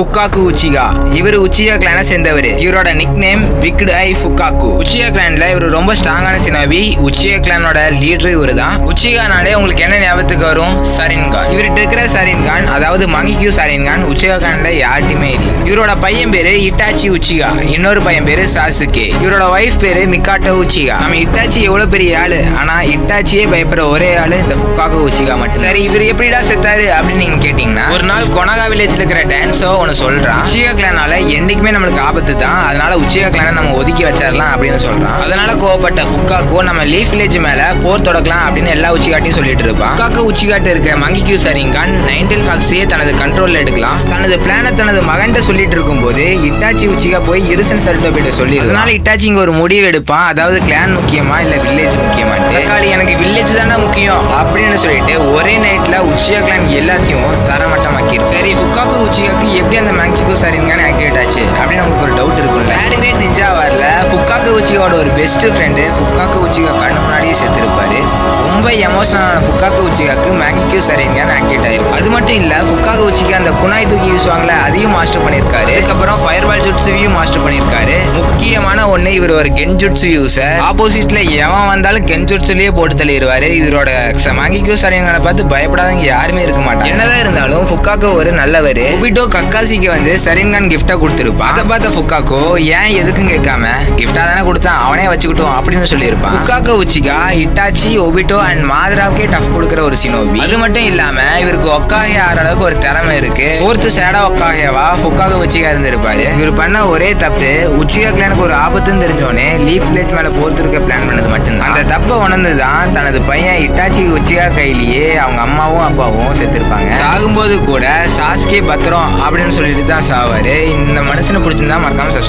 ஃபுக்காக்கு Uchiha இவர் Uchiha கிளானை சேர்ந்தவர். இவரோட நிக் நேம் விக்டு ஐ ஃபுக்காக்கு உச்சிகா கிளான்ல இவர் ரொம்ப ஸ்ட்ராங்கான சினாவி உச்சிகா கிளானோட லீடர் இவர் தான் உச்சிகானாலே உங்களுக்கு என்ன ஞாபகத்துக்கு வரும்? சரின் கான் இவர்கிட்ட இருக்கிற சரின்கான் அதாவது மங்கிக்யூ சரின்கான் உச்சிகா கிளான்ல யார்ட்டுமே இல்லை. இவரோட பையன் பேரு இட்டாச்சி உச்சிகா இன்னொரு பையன் பேரு சாசுகே இவரோட ஒய்ஃப் பேரு மிக்காட்டோ உச்சிகா நம்ம இட்டாச்சி எவ்வளவு பெரிய ஆளு? ஆனா இட்டாச்சியே பயப்படுற ஒரே ஆளு இந்த ஃபுக்காக்கு உச்சிகா மட்டும். சரி இவர் எப்படிடா செத்தாரு அப்படின்னு நீங்க கேட்டீங்கன்னா ஒரு நாள் கொனகா வில்லேஜ்ல இருக்கிற டான்ஸோ ஒன்னு சொல்றான். உச்சிகா கிளானால என்னைக்குமே நம்மளுக்கு ஆபத்து தான். அதனால உச்சிகா கிளானை நம்ம ஒதுக்கி வச்சிடலாம் அப்படின்னு சொல்றான். அதனால கோவப்பட்ட ஃபுக்காக்கோ நம்ம லீஃப் வில்லேஜ் மேல போர் தொடக்கலாம் அப்படின்னு எல்லா உச்சிகாட்டையும் சொல்லிட்டு இருப்பான். ஃபுக்காக்கு உச்சிகாட்டு இருக்க மங்கிக்யூ சரிங்கான் நைன்டீன் ஃபாக்ஸியே தனது கண்ட்ரோல்ல எடுக்கலாம். தனது பிளான தனது மகன்கிட்ட சொல்லிட்டு இருக்கும்போது இட்டாச்சி உச்சிகா போய் இருசன் சர்டோபிட்ட சொல்லி அதனால இட்டாச்சி இங்க ஒரு முடிவு எடுப்பான். அதாவது கிளான் முக்கியமா இல்ல வில்லேஜ் முக்கியமா தக்காளி எனக்கு வில்லேஜ் தானே முக்கியம் அப்படின்னு சொல்லிட்டு ஒரே நைட்ல உச்சியா கிளான் எல்லாத்தையும் தரமட்டமாக்கிடும் சரி ஃபுக்காக்கு உச்சிகாக்கு எப்படி அந்த மேங்கிக்கு சரிங்கன்னு ஆக்டிவேட் ஆச்சு? அப்படின்னு உங்களுக்கு ஒரு டவுட் இருக்கும்ல. கிரேட் நிஞ்சா வரல. ஃபுக்காக்கு உச்சிகாவோட ஒரு பெஸ்ட் ஃப்ரெண்டு ஃபுக்காக்கு உச்சிகா கண்ணு முன்னாடியே செத்துருப்பாரு. ரொம்ப எமோஷனலான ஃபுக்காக்கு உச்சிகாக்கு மேங்கிக்கு சரிங்கன்னு ஆக்டிவேட் ஆயிருக்கும் அது மட்டும் இல்ல ஃபுக்காக்கு உச்சிகா அந்த குனாய் தூக்கி வீசுவாங்கல்ல அதையும் மாஸ்டர் பண்ணியிருக்காரு அதுக்கப்புறம் ஃபயர் பால் ஜுட்ஸுவையும் மாஸ்டர் பண்ணியிருக்காரு முக்கியமான ஒண்ணு இவர் ஒரு கென்ஜுட்ஸு யூசர் ஆப்போசிட்ல எவன் வந்தாலும் கென்ஜுட்ஸுலயே போட்டு தள்ளிடுவாரு இவரோட மாங்கிக்யூ சரிங்களை பார்த்து பயப்படாதவங்க யாருமே இருக்க மாட்டாங்க. என்னதான் இருந்தாலும் ஃபுக்காக்கு ஒரு நல்லவர். ஒபிட்டோ கக்காசிக்கு வந்து சரின்கான் கிஃப்டா கொடுத்துருப்பான். அதை பார்த்த ஃபுக்காக்கோ ஏன் எதுக்கும் கேட்காம கிஃப்டா தானே கொடுத்தான் அவனே வச்சுக்கிட்டோம் அப்படின்னு சொல்லியிருப்பான். Fugaku Uchiha Itachi Obito and மாதராவுக்கே tough கொடுக்குற ஒரு சினோபி. அது மட்டும் இல்லாம இவருக்கு ஒக்காகே ஆற அளவுக்கு ஒரு திறமை இருக்கு. ஃபோர்த்து சேடா ஒக்காகேவா ஃபுக்காக உச்சிகா இருந்திருப்பாரு. இவர் பண்ண ஒரே தப்பு உச்சிகா கிளானுக்கு ஒரு ஆபத்துன்னு தெரிஞ்சோடனே லீப் வில்லேஜ் மேல போர்த்திருக்க பிளான் பண்ணது மட்டும்தான். அந்த தப்பை உணர்ந்து தான் தனது பையன் இட்டாச்சி உச்சிகா கையிலேயே அவங்க அம்மாவும் அப்பாவும் செத்துருப்பாங்க. சாகும்போது கூட சாஸ்கே பத்திரம் அப்படின்னு சொல்லிட்டு தான் சாவார். இந்த மனுஷனை பிடிச்சிருந்தா மறக்காம